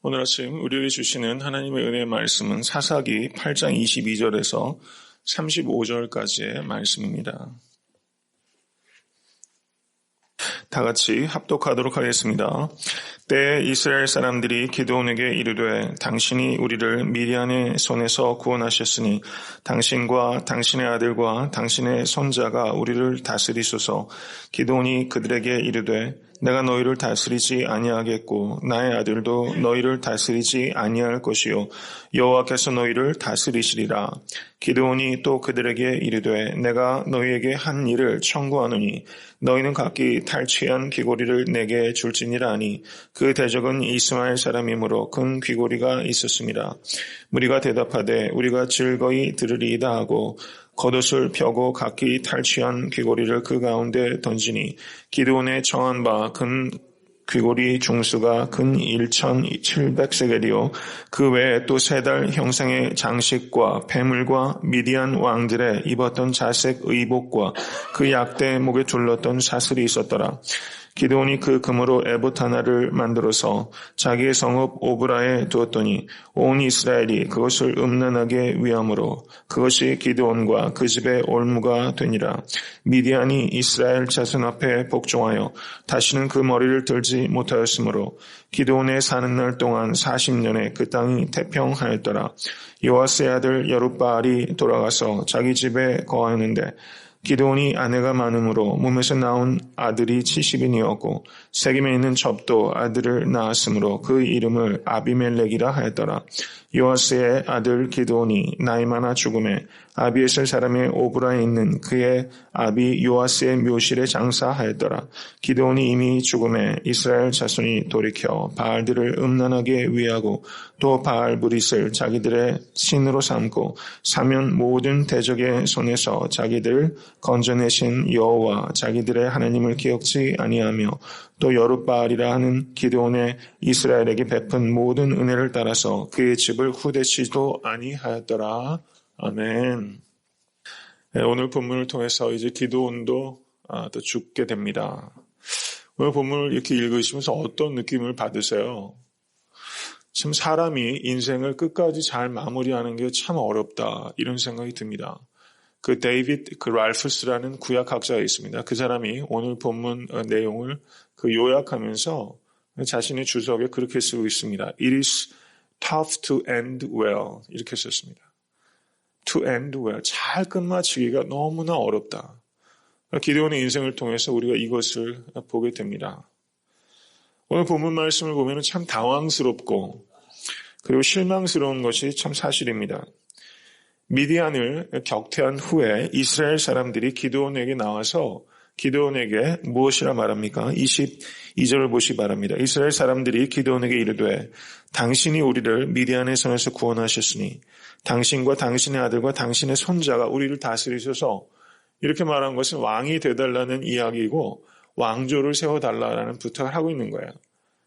오늘 아침 우리에게 주시는 하나님의 은혜의 말씀은 사사기 8장 22절에서 35절까지의 말씀입니다. 다 같이 합독하도록 하겠습니다. 때 이스라엘 사람들이 기도원에게 이르되 당신이 우리를 미디안의 손에서 구원하셨으니 당신과 당신의 아들과 당신의 손자가 우리를 다스리소서 기도원이 그들에게 이르되 내가 너희를 다스리지 아니하겠고 나의 아들도 너희를 다스리지 아니할 것이요. 여호와께서 너희를 다스리시리라. 기드온이 또 그들에게 이르되 내가 너희에게 한 일을 청구하노니 너희는 각기 탈취한 귀고리를 내게 줄지니라 하니 그 대적은 이스마엘 사람이므로 큰 귀고리가 있었습니다. 무리가 대답하되 우리가 즐거이 들으리이다 하고 겉옷을 펴고 각기 탈취한 귀고리를 그 가운데 던지니 기드온의 청한 바 근 귀고리 중수가 근 1,700세겔이요. 그 외에 또 세 달 형상의 장식과 폐물과 미디안 왕들의 입었던 자색 의복과 그 약대 목에 둘렀던 사슬이 있었더라. 기드온이 그 금으로 에봇 하나를 만들어서 자기의 성읍 오브라에 두었더니 온 이스라엘이 그것을 음란하게 위함으로 그것이 기드온과 그 집의 올무가 되니라. 미디안이 이스라엘 자손 앞에 복종하여 다시는 그 머리를 들지 못하였으므로 기드온의 사는 날 동안 40년에 그 땅이 태평하였더라. 요아스의 아들 여룻바알이 돌아가서 자기 집에 거하였는데 기드온이 아내가 많으므로 몸에서 나온 아들이 70인이었고 세겜에 있는 접도 아들을 낳았으므로 그 이름을 아비멜렉이라 하였더라. 요아스의 아들 기드온이 나이 많아 죽음에 아비에셀 사람의 오브라에 있는 그의 아비 요아스의 묘실에 장사하였더라. 기드온이 이미 죽음에 이스라엘 자손이 돌이켜 바알들을 음란하게 위하고 또 바알 브릿을 자기들의 신으로 삼고 사면 모든 대적의 손에서 자기들 건져내신 여호와 자기들의 하나님을 기억지 아니하며 또 여룻바알이라 하는 기드온의 이스라엘에게 베푼 모든 은혜를 따라서 그의 집을 후대치도 아니하였더라. 아멘. 네, 오늘 본문을 통해서 이제 기도온도 아, 또 죽게 됩니다. 오늘 본문을 이렇게 읽으시면서 어떤 느낌을 받으세요? 참 사람이 인생을 끝까지 잘 마무리하는 게 참 어렵다 이런 생각이 듭니다. 그 데이비드 그 랄프스라는 구약학자가 있습니다. 그 사람이 오늘 본문 어, 내용을 그 요약하면서 자신의 주석에 그렇게 쓰고 있습니다. It is tough to end well 이렇게 썼습니다. To end well 잘 끝마치기가 너무나 어렵다. 기대원의 인생을 통해서 우리가 이것을 보게 됩니다. 오늘 본문 말씀을 보면 참 당황스럽고 그리고 실망스러운 것이 참 사실입니다. 미디안을 격퇴한 후에 이스라엘 사람들이 기도원에게 나와서 기도원에게 무엇이라 말합니까? 22절을 보시 바랍니다. 이스라엘 사람들이 기도원에게 이르되 당신이 우리를 미디안의 손에서 구원하셨으니 당신과 당신의 아들과 당신의 손자가 우리를 다스리셔서 이렇게 말한 것은 왕이 되달라는 이야기이고 왕조를 세워달라는 부탁을 하고 있는 거예요.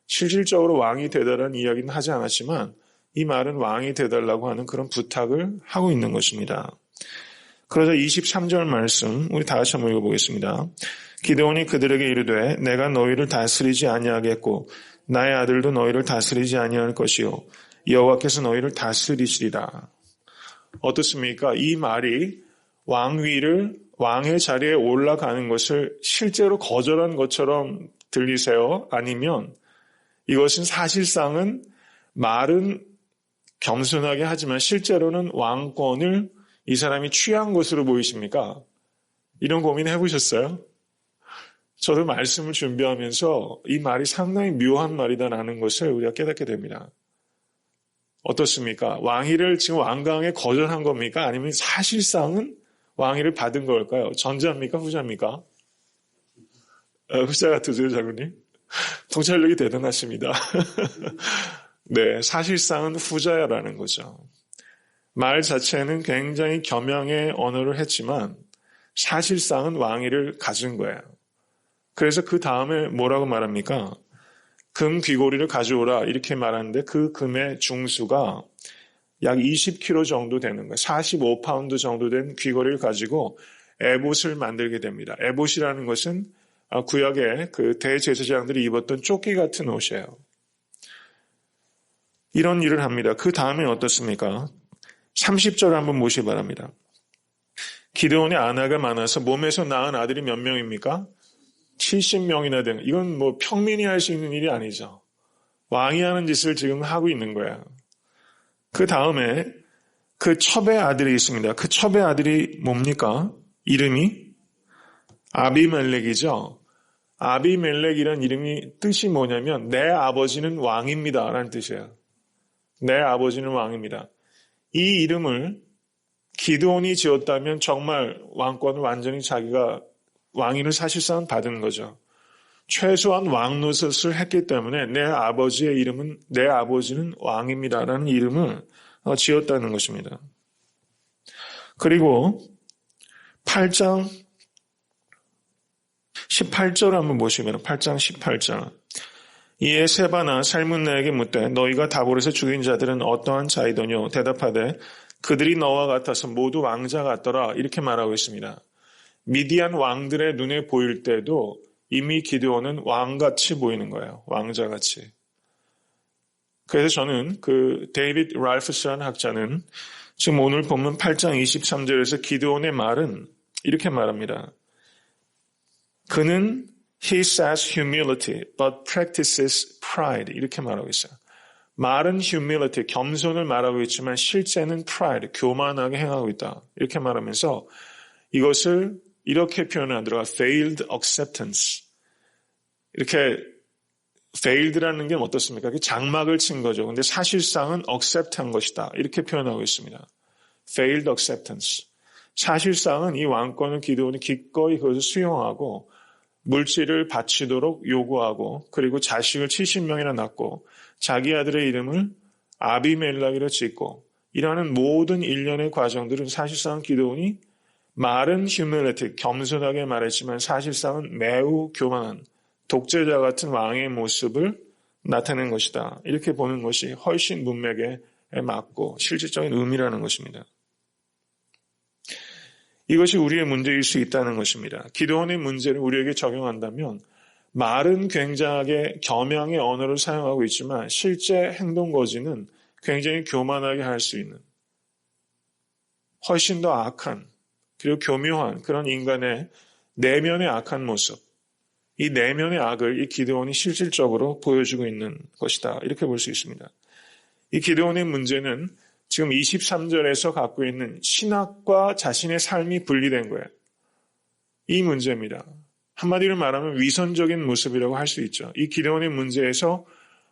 실질적으로 왕이 되달라는 이야기는 하지 않았지만 이 말은 왕이 되달라고 하는 그런 부탁을 하고 있는 것입니다. 그러자 23절 말씀 우리 다 같이 한번 읽어보겠습니다. 기도원이 그들에게 이르되 내가 너희를 다스리지 아니하겠고 나의 아들도 너희를 다스리지 아니할 것이요 여호와께서 너희를 다스리시리라. 어떻습니까? 이 말이 왕위를 왕의 자리에 올라가는 것을 실제로 거절한 것처럼 들리세요? 아니면 이것은 사실상은 말은 겸손하게 하지만 실제로는 왕권을 이 사람이 취한 것으로 보이십니까? 이런 고민 해보셨어요? 저도 말씀을 준비하면서 이 말이 상당히 묘한 말이다라는 것을 우리가 깨닫게 됩니다. 어떻습니까? 왕위를 지금 왕강에 거절한 겁니까? 아니면 사실상은 왕위를 받은 걸까요? 전자입니까? 후자입니까? 어, 후자 같으세요, 장군님? 통찰력이 대단하십니다. 네, 사실상은 후자야라는 거죠. 말 자체는 굉장히 겸양의 언어를 했지만 사실상은 왕위를 가진 거예요. 그래서 그 다음에 뭐라고 말합니까? 금 귀고리를 가져오라 이렇게 말하는데 그 금의 중수가 약 20kg 정도 되는 거예요. 45파운드 정도 된 귀고리를 가지고 에봇을 만들게 됩니다. 에봇이라는 것은 구약의 그 대제사장들이 입었던 조끼 같은 옷이에요. 이런 일을 합니다. 그 다음에 어떻습니까? 30절 한번 모시 바랍니다. 기드온의 아내가 많아서 몸에서 낳은 아들이 몇 명입니까? 70명이나 되는, 이건 뭐 평민이 할 수 있는 일이 아니죠. 왕이 하는 짓을 지금 하고 있는 거야. 그 다음에 그 첩의 아들이 있습니다. 그 첩의 아들이 뭡니까? 이름이 아비멜렉이죠. 아비멜렉이란 이름이 뜻이 뭐냐면 내 아버지는 왕입니다. 라는 뜻이에요. 내 아버지는 왕입니다. 이 이름을 기드온이 지었다면 정말 왕권을 완전히 자기가 왕위를 사실상 받은 거죠. 최소한 왕 노릇을 했기 때문에 내 아버지의 이름은 내 아버지는 왕입니다라는 이름을 어, 지었다는 것입니다. 그리고 8장 18절 한번 보시면 8장 18절 이에 세바나 살문나에게 묻되 너희가 다볼에서 죽인 자들은 어떠한 자이더뇨 대답하되 그들이 너와 같아서 모두 왕자 같더라 이렇게 말하고 있습니다. 미디안 왕들의 눈에 보일 때도 이미 기드온은 왕같이 보이는 거예요. 왕자같이. 그래서 저는 그 데이비드 랄프스라는 학자는 지금 오늘 본문 8장 23절에서 기드온의 말은 이렇게 말합니다. 그는 he says humility but practices pride 이렇게 말하고 있어요. 말은 humility, 겸손을 말하고 있지만 실제는 pride, 교만하게 행하고 있다. 이렇게 말하면서 이것을 이렇게 표현하더라. failed acceptance. 이렇게 failed라는 게 어떻습니까? 장막을 친 거죠. 근데 사실상은 accept한 것이다. 이렇게 표현하고 있습니다. failed acceptance. 사실상은 이 왕권을 기도원이 기꺼이 그것을 수용하고 물질을 바치도록 요구하고 그리고 자식을 70명이나 낳고 자기 아들의 이름을 아비멜락이라 짓고 이러한 모든 일련의 과정들은 사실상 기도원이 말은 휴밀리티 겸손하게 말했지만 사실상은 매우 교만한 독재자 같은 왕의 모습을 나타낸 것이다. 이렇게 보는 것이 훨씬 문맥에 맞고 실질적인 의미라는 것입니다. 이것이 우리의 문제일 수 있다는 것입니다. 기도원의 문제를 우리에게 적용한다면 말은 굉장하게 겸양의 언어를 사용하고 있지만 실제 행동 거지는 굉장히 교만하게 할 수 있는 훨씬 더 악한 그리고 교묘한 그런 인간의 내면의 악한 모습 이 내면의 악을 이 기드온이 실질적으로 보여주고 있는 것이다. 이렇게 볼 수 있습니다. 이 기드온의 문제는 지금 23절에서 갖고 있는 신학과 자신의 삶이 분리된 거예요. 이 문제입니다. 한마디로 말하면 위선적인 모습이라고 할 수 있죠. 이 기대원의 문제에서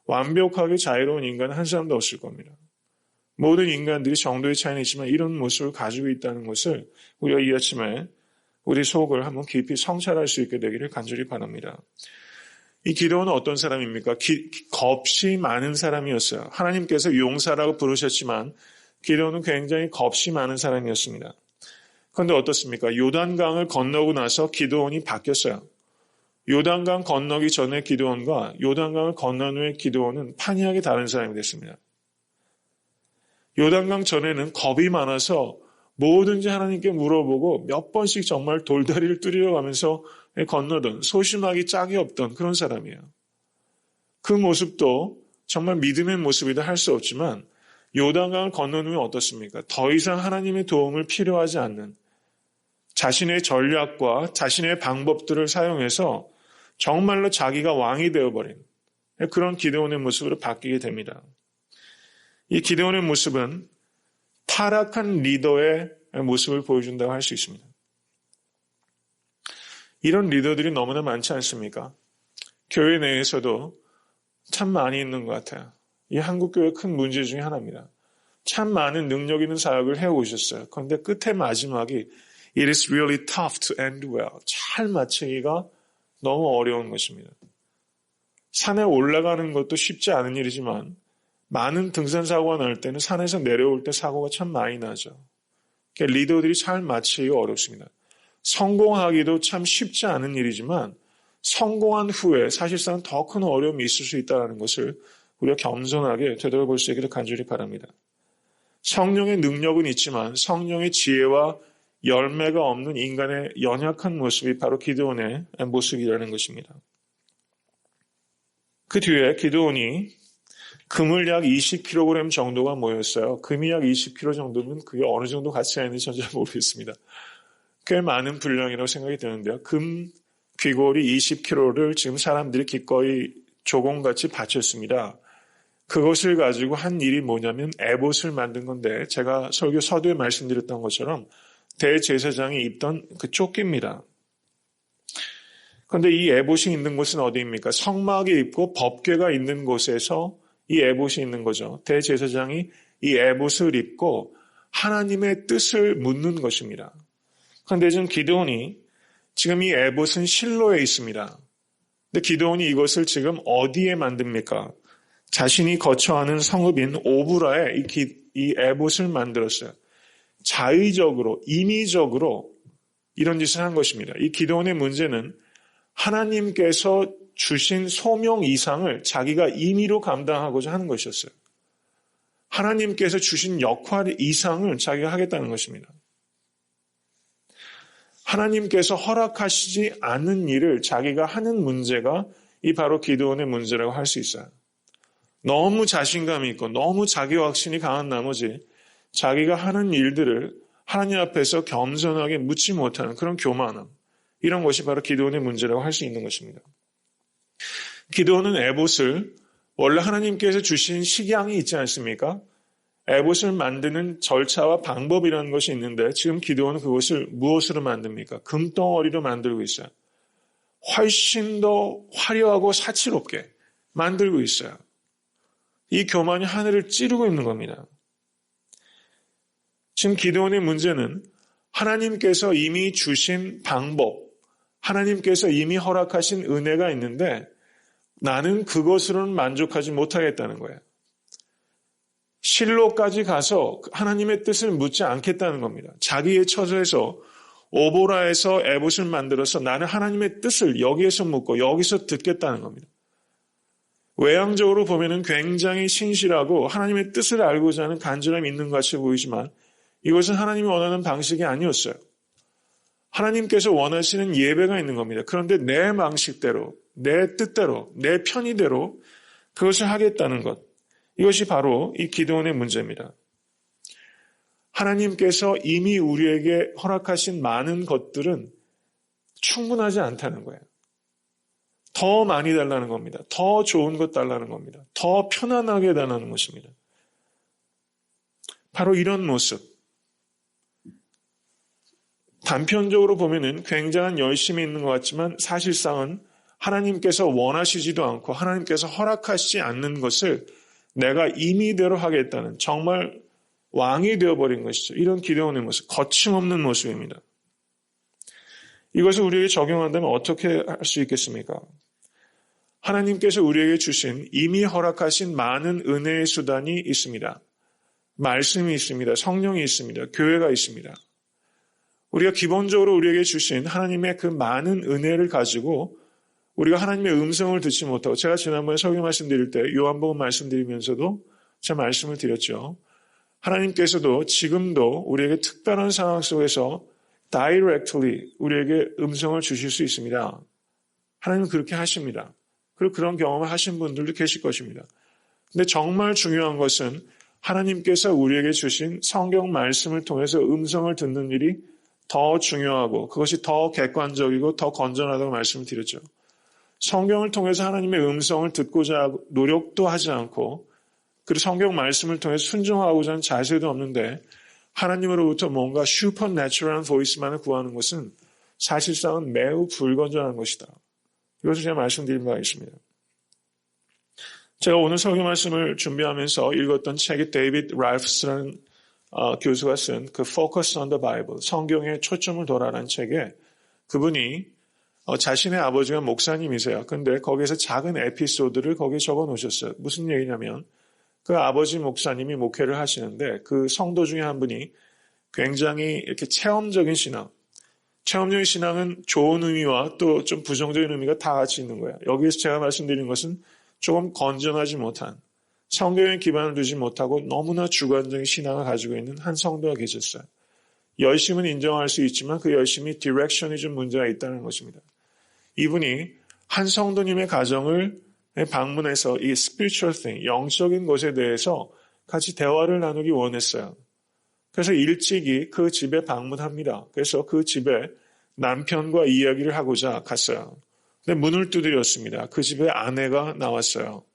완벽하게 자유로운 인간은 한 사람도 없을 겁니다. 모든 인간들이 정도의 차이는 있지만 이런 모습을 가지고 있다는 것을 우리가 이 아침에 우리 속을 한번 깊이 성찰할 수 있게 되기를 간절히 바랍니다. 이 기도원은 어떤 사람입니까? 기, 겁이 많은 사람이었어요. 하나님께서 용사라고 부르셨지만 기도원은 굉장히 겁이 많은 사람이었습니다. 그런데 어떻습니까? 요단강을 건너고 나서 기도원이 바뀌었어요. 요단강 건너기 전에 기도원과 요단강을 건넌 후에 기도원은 판이하게 다른 사람이 됐습니다. 요단강 전에는 겁이 많아서 뭐든지 하나님께 물어보고 몇 번씩 정말 돌다리를 뚫려 가면서 건너던 소심하기 짝이 없던 그런 사람이에요. 그 모습도 정말 믿음의 모습이다 할 수 없지만 요단강을 후에 어떻습니까? 더 이상 하나님의 도움을 필요하지 않는 자신의 전략과 자신의 방법들을 사용해서 정말로 자기가 왕이 되어버린 그런 기대원의 모습으로 바뀌게 됩니다. 이 기대원의 모습은 타락한 리더의 모습을 보여준다고 할 수 있습니다. 이런 리더들이 너무나 많지 않습니까? 교회 내에서도 참 많이 있는 것 같아요. 이 한국교회 큰 문제 중에 하나입니다. 참 많은 능력 있는 사역을 해오셨어요. 그런데 끝에 마지막이 It is really tough to end well. 잘 마치기가 너무 어려운 것입니다. 산에 올라가는 것도 쉽지 않은 일이지만 많은 등산 사고가 날 때는 산에서 내려올 때 사고가 참 많이 나죠. 리더들이 잘 마치기가 어렵습니다. 성공하기도 참 쉽지 않은 일이지만 성공한 후에 사실상 더 큰 어려움이 있을 수 있다는 것을 우리가 겸손하게 되돌아볼 수 있기를 간절히 바랍니다. 성령의 능력은 있지만 성령의 지혜와 열매가 없는 인간의 연약한 모습이 바로 기도원의 모습이라는 것입니다. 그 뒤에 기도원이 금을 약 20kg 정도가 모였어요. 금이 약 20kg 정도면 그게 어느 정도 가치가 있는지 전 잘 모르겠습니다. 꽤 많은 분량이라고 생각이 드는데요. 금 귀골이 20kg를 지금 사람들이 기꺼이 조공같이 바쳤습니다. 그것을 가지고 한 일이 뭐냐면 에봇을 만든 건데 제가 설교 서두에 말씀드렸던 것처럼 대제사장이 입던 그 조끼입니다. 그런데 이 에봇이 있는 곳은 어디입니까? 성막이 있고 법궤가 있는 곳에서 이 에봇이 있는 거죠. 대제사장이 이 에봇을 입고 하나님의 뜻을 묻는 것입니다. 그런데 지금 기도원이 지금 이 에봇은 실로에 있습니다. 근데 기도원이 이것을 지금 어디에 만듭니까? 자신이 거처하는 성읍인 오브라에 이, 기, 이 에봇을 만들었어요. 자의적으로, 인위적으로 이런 짓을 한 것입니다. 이 기도원의 문제는 하나님께서 주신 소명 이상을 자기가 임의로 감당하고자 하는 것이었어요. 하나님께서 주신 역할 이상을 자기가 하겠다는 것입니다. 하나님께서 허락하시지 않은 일을 자기가 하는 문제가 이 바로 기도원의 문제라고 할 수 있어요. 너무 자신감이 있고 너무 자기 확신이 강한 나머지 자기가 하는 일들을 하나님 앞에서 겸손하게 묻지 못하는 그런 교만함. 이런 것이 바로 기도원의 문제라고 할 수 있는 것입니다. 기도원은 에봇을 원래 하나님께서 주신 식양이 있지 않습니까? 에봇을 만드는 절차와 방법이라는 것이 있는데 지금 기도원은 그것을 무엇으로 만듭니까? 금덩어리로 만들고 있어요. 훨씬 더 화려하고 사치롭게 만들고 있어요. 이 교만이 하늘을 찌르고 있는 겁니다. 지금 기도원의 문제는 하나님께서 이미 주신 방법, 하나님께서 이미 허락하신 은혜가 있는데 나는 그것으로는 만족하지 못하겠다는 거예요. 실로까지 가서 하나님의 뜻을 묻지 않겠다는 겁니다. 자기의 처소에서 오보라에서 에봇을 만들어서 나는 하나님의 뜻을 여기에서 묻고 여기서 듣겠다는 겁니다. 외향적으로 보면은 굉장히 신실하고 하나님의 뜻을 알고자 하는 간절함이 있는 것 같이 보이지만 이것은 하나님이 원하는 방식이 아니었어요. 하나님께서 원하시는 예배가 있는 겁니다. 그런데 내 방식대로, 내 뜻대로, 내 편의대로 그것을 하겠다는 것. 이것이 바로 이 기도원의 문제입니다. 하나님께서 이미 우리에게 허락하신 많은 것들은 충분하지 않다는 거예요. 더 많이 달라는 겁니다. 더 좋은 것 달라는 겁니다. 더 편안하게 달라는 것입니다. 바로 이런 모습. 단편적으로 보면은 굉장한 열심이 있는 것 같지만 사실상은 하나님께서 원하시지도 않고 하나님께서 허락하시지 않는 것을 내가 임의대로 하겠다는 정말 왕이 되어버린 것이죠. 이런 기도원의 모습, 거침없는 모습입니다. 이것을 우리에게 적용한다면 어떻게 할 수 있겠습니까? 하나님께서 우리에게 주신 이미 허락하신 많은 은혜의 수단이 있습니다. 말씀이 있습니다. 성령이 있습니다. 교회가 있습니다. 우리가 기본적으로 우리에게 주신 하나님의 그 많은 은혜를 가지고 우리가 하나님의 음성을 듣지 못하고 제가 지난번에 설교 말씀드릴 때 요한복음 말씀드리면서도 제 말씀을 드렸죠. 하나님께서도 지금도 우리에게 특별한 상황 속에서 directly 우리에게 음성을 주실 수 있습니다. 하나님은 그렇게 하십니다. 그리고 그런 경험을 하신 분들도 계실 것입니다. 근데 정말 중요한 것은 하나님께서 우리에게 주신 성경 말씀을 통해서 음성을 듣는 일이 더 중요하고 그것이 더 객관적이고 더 건전하다고 말씀을 드렸죠. 성경을 통해서 하나님의 음성을 듣고자 노력도 하지 않고 그리고 성경 말씀을 통해서 순종하고자 하는 자세도 없는데 하나님으로부터 뭔가 슈퍼내추럴한 보이스만을 구하는 것은 사실상은 매우 불건전한 것이다. 이것을 제가 말씀드린 바가 있습니다. 제가 오늘 설교 말씀을 준비하면서 읽었던 책이 데이비드 라이프스라는 어, 교수가 쓴 그 Focus on the Bible, 성경에 초점을 둬라는 책에 그분이 어, 자신의 아버지가 목사님이세요. 근데 거기에서 작은 에피소드를 거기에 적어 놓으셨어요. 무슨 얘기냐면 그 아버지 목사님이 목회를 하시는데 그 성도 중에 한 분이 굉장히 이렇게 체험적인 신앙, 체험적인 신앙은 좋은 의미와 또 좀 부정적인 의미가 다 같이 있는 거예요. 여기에서 제가 말씀드린 것은 조금 건전하지 못한 성경에 기반을 두지 못하고 너무나 주관적인 신앙을 가지고 있는 한 성도가 계셨어요. 열심은 인정할 수 있지만 그 열심이 디렉션이 좀 문제가 있다는 것입니다. 이분이 한 성도님의 가정을 방문해서 이 spiritual thing, 영적인 것에 대해서 같이 대화를 나누기 원했어요. 그래서 일찍이 그 집에 방문합니다. 그래서 그 집에 남편과 이야기를 하고자 갔어요. 근데 문을 두드렸습니다. 그 집에 아내가 나왔어요.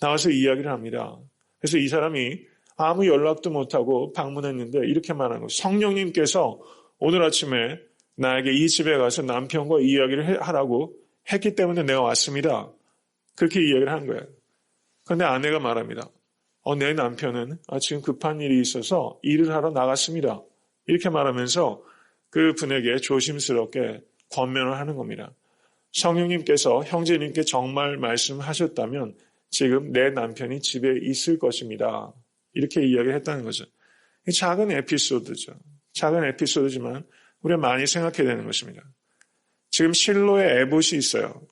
나와서 이야기를 합니다. 그래서 이 사람이 아무 연락도 못하고 방문했는데 이렇게 말하는 거예요. 성령님께서 오늘 아침에 나에게 이 집에 가서 남편과 이야기를 하라고 했기 때문에 내가 왔습니다. 그렇게 이야기를 한 거예요. 그런데 아내가 말합니다. 어, 내 남편은 아, 지금 급한 일이 있어서 일을 하러 나갔습니다. 이렇게 말하면서 그 분에게 조심스럽게 권면을 하는 겁니다. 성령님께서 형제님께 정말 말씀하셨다면 지금 내 남편이 집에 있을 것입니다. 이렇게 이야기를 했다는 거죠. 작은 에피소드죠. 작은 에피소드지만 우리가 많이 생각해야 되는 것입니다. 지금 실로에 에봇이 있어요.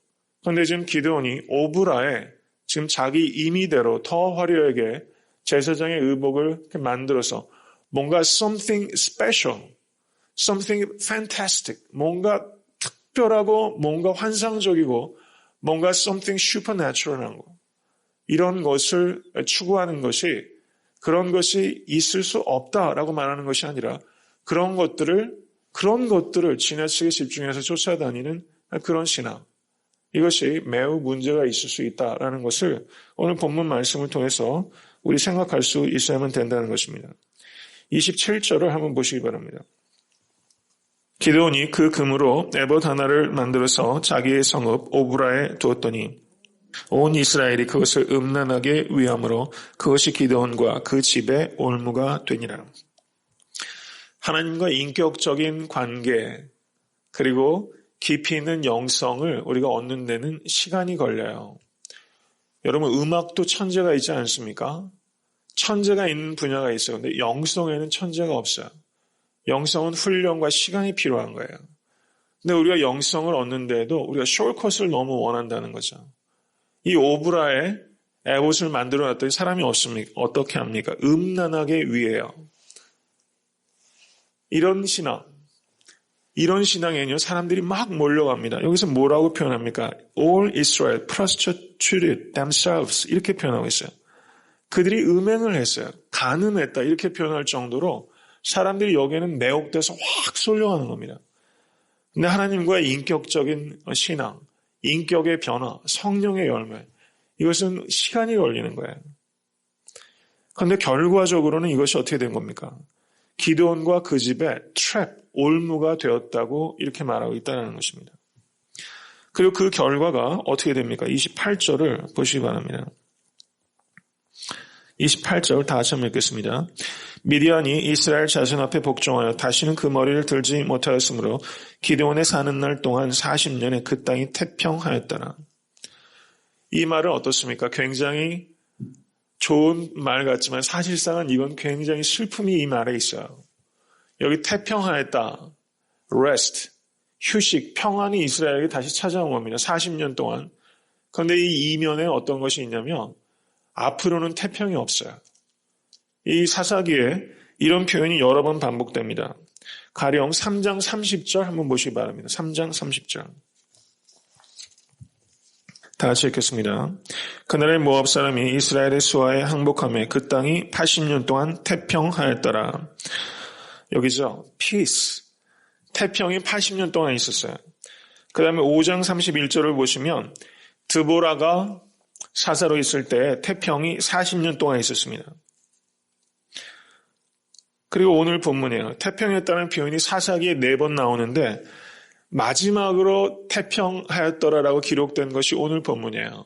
그런데 지금 기드온이 오브라에 지금 자기 임의대로 더 화려하게 제사장의 의복을 만들어서 뭔가 something special, something fantastic, 뭔가 특별하고 뭔가 환상적이고 뭔가 something supernatural한 거. 이런 것을 추구하는 것이 그런 것이 있을 수 없다라고 말하는 것이 아니라 그런 것들을 그런 것들을 지나치게 집중해서 쫓아다니는 그런 신앙. 이것이 매우 문제가 있을 수 있다라는 것을 오늘 본문 말씀을 통해서 우리 생각할 수 있어야만 된다는 것입니다. 27절을 한번 보시기 바랍니다. 기도온이 그 금으로 에봇 하나를 만들어서 자기의 성읍 오브라에 두었더니 온 이스라엘이 그것을 음란하게 위함으로 그것이 기도원과 그 집의 올무가 되니라. 하나님과 인격적인 관계 그리고 깊이 있는 영성을 우리가 얻는 데는 시간이 걸려요. 여러분 음악도 천재가 있지 않습니까? 천재가 있는 분야가 있어요. 근데 영성에는 천재가 없어요. 영성은 훈련과 시간이 필요한 거예요. 근데 우리가 영성을 얻는데도 우리가 숄컷을 너무 원한다는 거죠. 이 오브라에 에봇을 만들어 놨더니 사람이 없습니까? 어떻게 합니까? 음란하게 위해요. 이런 신앙, 이런 신앙에는요, 사람들이 막 몰려갑니다. 여기서 뭐라고 표현합니까? All Israel prostituted themselves. 이렇게 표현하고 있어요. 그들이 음행을 했어요. 가늠했다. 이렇게 표현할 정도로 사람들이 여기에는 매혹돼서 확 쏠려가는 겁니다. 근데 하나님과의 인격적인 신앙, 인격의 변화, 성령의 열매, 이것은 시간이 걸리는 거예요. 그런데 결과적으로는 이것이 어떻게 된 겁니까? 기도원과 그 집에 트랩, 올무가 되었다고 이렇게 말하고 있다는 것입니다. 그리고 그 결과가 어떻게 됩니까? 28절을 보시기 바랍니다. 28절 다시 한번 읽겠습니다. 미디안이 이스라엘 자손 앞에 복종하여 다시는 그 머리를 들지 못하였으므로 기드온에 사는 날 동안 40년에 그 땅이 태평하였더라. 이 말은 어떻습니까? 굉장히 좋은 말 같지만 사실상은 이건 굉장히 슬픔이 이 말에 있어요. 여기 태평하였다. rest. 휴식, 평안이 이스라엘에게 다시 찾아온 겁니다. 40년 동안. 그런데 이 이면에 어떤 것이 있냐면 앞으로는 태평이 없어요. 이 사사기에 이런 표현이 여러 번 반복됩니다. 가령 3장 30절 한번 보시기 바랍니다. 3장 30절. 다 같이 읽겠습니다. 그날의 모압 사람이 이스라엘의 수하에 항복함에 그 땅이 80년 동안 태평하였더라. 여기죠. peace. 태평이 80년 동안 있었어요. 그 다음에 5장 31절을 보시면 드보라가 사사로 있을 때 태평이 40년 동안 있었습니다. 그리고 오늘 본문이에요. 태평했다는 표현이 사사기에 네 번 나오는데 마지막으로 태평하였더라라고 기록된 것이 오늘 본문이에요.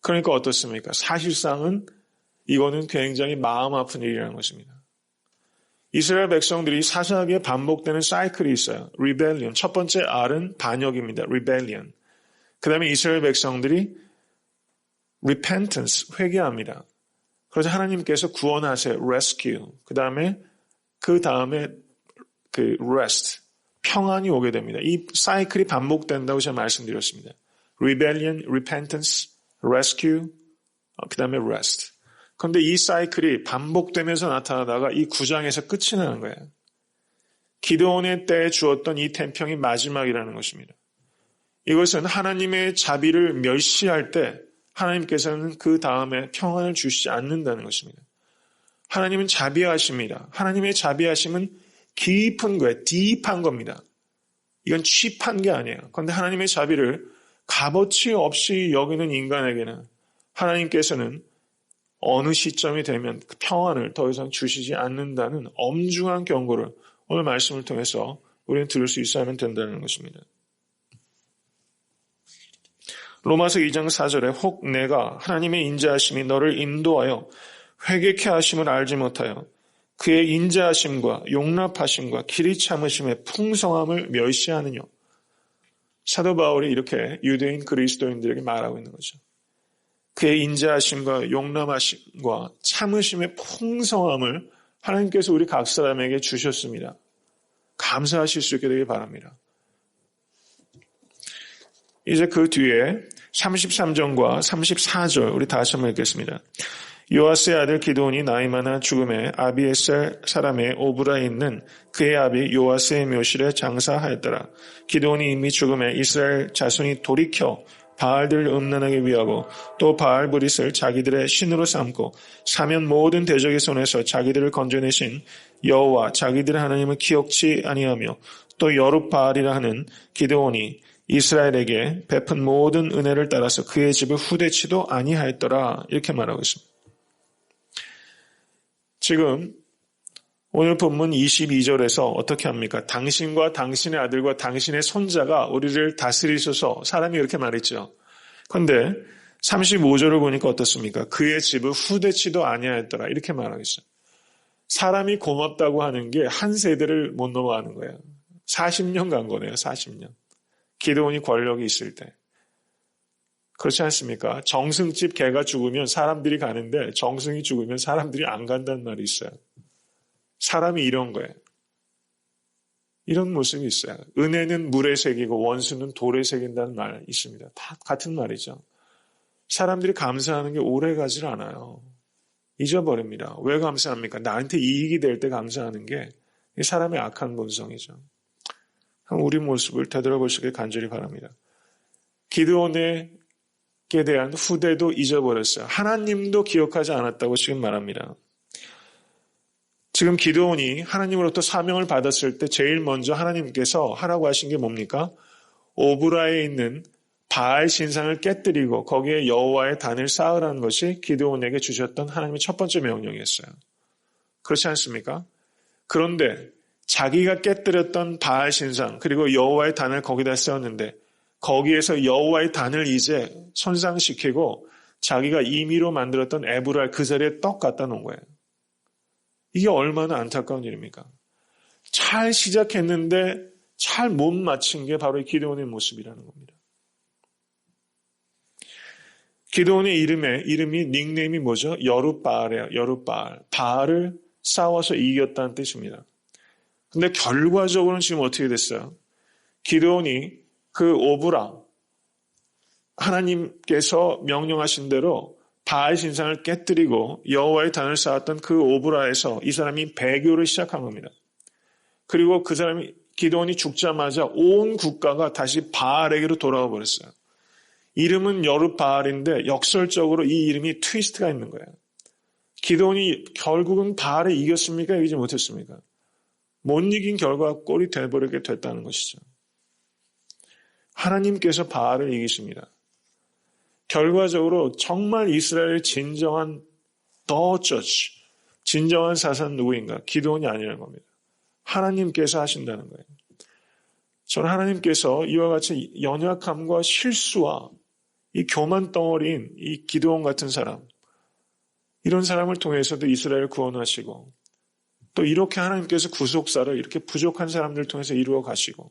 그러니까 어떻습니까? 사실상은 이거는 굉장히 마음 아픈 일이라는 것입니다. 이스라엘 백성들이 사사기에 반복되는 사이클이 있어요. rebellion. 첫 번째 R은 반역입니다. rebellion. 그 다음에 이스라엘 백성들이 repentance, 회개합니다. 그래서 하나님께서 구원하세요. rescue. 그 다음에, 그 다음에 그 rest, 평안이 오게 됩니다. 이 사이클이 반복된다고 제가 말씀드렸습니다. rebellion, repentance, rescue, 그 다음에 rest. 그런데 이 사이클이 반복되면서 나타나다가 이 구장에서 끝이 나는 거예요. 기도원의 때에 주었던 이 태평이 마지막이라는 것입니다. 이것은 하나님의 자비를 멸시할 때 하나님께서는 그 다음에 평안을 주시지 않는다는 것입니다. 하나님은 자비하십니다. 하나님의 자비하심은 깊은 거예요. 딥한 겁니다. 이건 취한 게 아니에요. 그런데 하나님의 자비를 값어치 없이 여기는 인간에게는 하나님께서는 어느 시점이 되면 그 평안을 더 이상 주시지 않는다는 엄중한 경고를 오늘 말씀을 통해서 우리는 들을 수 있어야만 된다는 것입니다. 로마서 2장 4절에 혹 내가 하나님의 인자하심이 너를 인도하여 회개케 하심을 알지 못하여 그의 인자하심과 용납하심과 길이 참으심의 풍성함을 멸시하느냐. 사도 바울이 이렇게 유대인 그리스도인들에게 말하고 있는 거죠. 그의 인자하심과 용납하심과 참으심의 풍성함을 하나님께서 우리 각 사람에게 주셨습니다. 감사하실 수 있게 되길 바랍니다. 이제 그 뒤에 33절과 34절 우리 다시 한번 읽겠습니다. 요아스의 아들 기도온이 나이 많아 죽음에 아비에셀 사람의 오브라에 있는 그의 아비 요아스의 묘실에 장사하였더라. 기도온이 이미 죽음에 이스라엘 자손이 돌이켜 바알들을 음란하게 위하고 또 바알 브릿을 자기들의 신으로 삼고 사면 모든 대적의 손에서 자기들을 건져내신 여호와 자기들의 하나님을 기억치 아니하며 또 여룹 바알이라 하는 기도온이 이스라엘에게 베푼 모든 은혜를 따라서 그의 집을 후대치도 아니하였더라 이렇게 말하고 있습니다. 지금 오늘 본문 22절에서 어떻게 합니까? 당신과 당신의 아들과 당신의 손자가 우리를 다스리셔서 사람이 이렇게 말했죠. 그런데 35절을 보니까 어떻습니까? 그의 집을 후대치도 아니하였더라 이렇게 말하고 있어요. 사람이 고맙다고 하는 게 한 세대를 못 넘어가는 거예요. 40년 간 거네요. 40년. 기도원이 권력이 있을 때. 그렇지 않습니까? 정승집 개가 죽으면 사람들이 가는데 정승이 죽으면 사람들이 안 간다는 말이 있어요. 사람이 이런 거예요. 이런 모습이 있어요. 은혜는 물에 새기고 원수는 돌에 새긴다는 말이 있습니다. 다 같은 말이죠. 사람들이 감사하는 게 오래 가질 않아요. 잊어버립니다. 왜 감사합니까? 나한테 이익이 될 때 감사하는 게 사람의 악한 본성이죠. 우리 모습을 되돌아볼 수 있게 간절히 바랍니다. 기드온 에게 대한 후대도 잊어버렸어요. 하나님도 기억하지 않았다고 지금 말합니다. 지금 기도원이 하나님으로부터 사명을 받았을 때 제일 먼저 하나님께서 하라고 하신 게 뭡니까? 오브라에 있는 바알 신상을 깨뜨리고 거기에 여호와의 단을 쌓으라는 것이 기도원에게 주셨던 하나님의 첫 번째 명령이었어요. 그렇지 않습니까? 그런데 자기가 깨뜨렸던 바알 신상 그리고 여호와의 단을 거기다 세웠는데 거기에서 여호와의 단을 이제 손상시키고 자기가 임의로 만들었던 에브랄 그 자리에 떡 갖다 놓은 거예요. 이게 얼마나 안타까운 일입니까? 잘 시작했는데 잘 못 마친 게 바로 기도원의 모습이라는 겁니다. 기도원의 이름에 이름이 닉네임이 뭐죠? 여룻바알이에요. 여룻바알. 바알을 싸워서 이겼다는 뜻입니다. 근데 결과적으로는 지금 어떻게 됐어요? 기도원이 그 오브라 하나님께서 명령하신 대로 바알 신상을 깨뜨리고 여호와의 단을 쌓았던 그 오브라에서 이 사람이 배교를 시작한 겁니다. 그리고 그 사람이 기도원이 죽자마자 온 국가가 다시 바알에게로 돌아와 버렸어요. 이름은 여룻 바알인데 역설적으로 이 이름이 트위스트가 있는 거예요. 기도원이 결국은 바알에 이겼습니까? 이기지 못했습니까? 못 이긴 결과 꼴이 돼버리게 됐다는 것이죠. 하나님께서 바알을 이기십니다. 결과적으로 정말 이스라엘의 진정한 더 처치, 진정한 사산 누구인가? 기도원이 아니라는 겁니다. 하나님께서 하신다는 거예요. 저는 하나님께서 이와 같이 연약함과 실수와 이 교만 덩어리인 이 기도원 같은 사람, 이런 사람을 통해서도 이스라엘을 구원하시고, 또 이렇게 하나님께서 구속사를 이렇게 부족한 사람들을 통해서 이루어 가시고,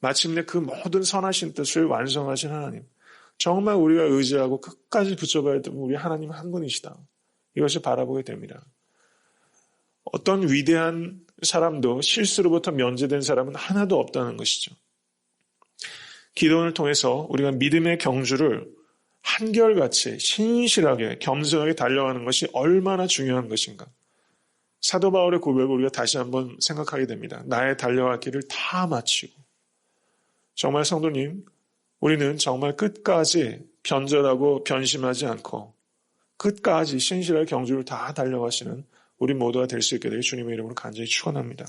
마침내 그 모든 선하신 뜻을 완성하신 하나님. 정말 우리가 의지하고 끝까지 붙여봐야 되는 우리 하나님 한 분이시다. 이것을 바라보게 됩니다. 어떤 위대한 사람도 실수로부터 면제된 사람은 하나도 없다는 것이죠. 기도를 통해서 우리가 믿음의 경주를 한결같이 신실하게 겸손하게 달려가는 것이 얼마나 중요한 것인가. 사도 바울의 고백을 우리가 다시 한번 생각하게 됩니다. 나의 달려갈 길을 다 마치고 정말 성도님 우리는 정말 끝까지 변절하고 변심하지 않고 끝까지 신실하게 경주를 다 달려가시는 우리 모두가 될 수 있게 되길 주님의 이름으로 간절히 축원합니다.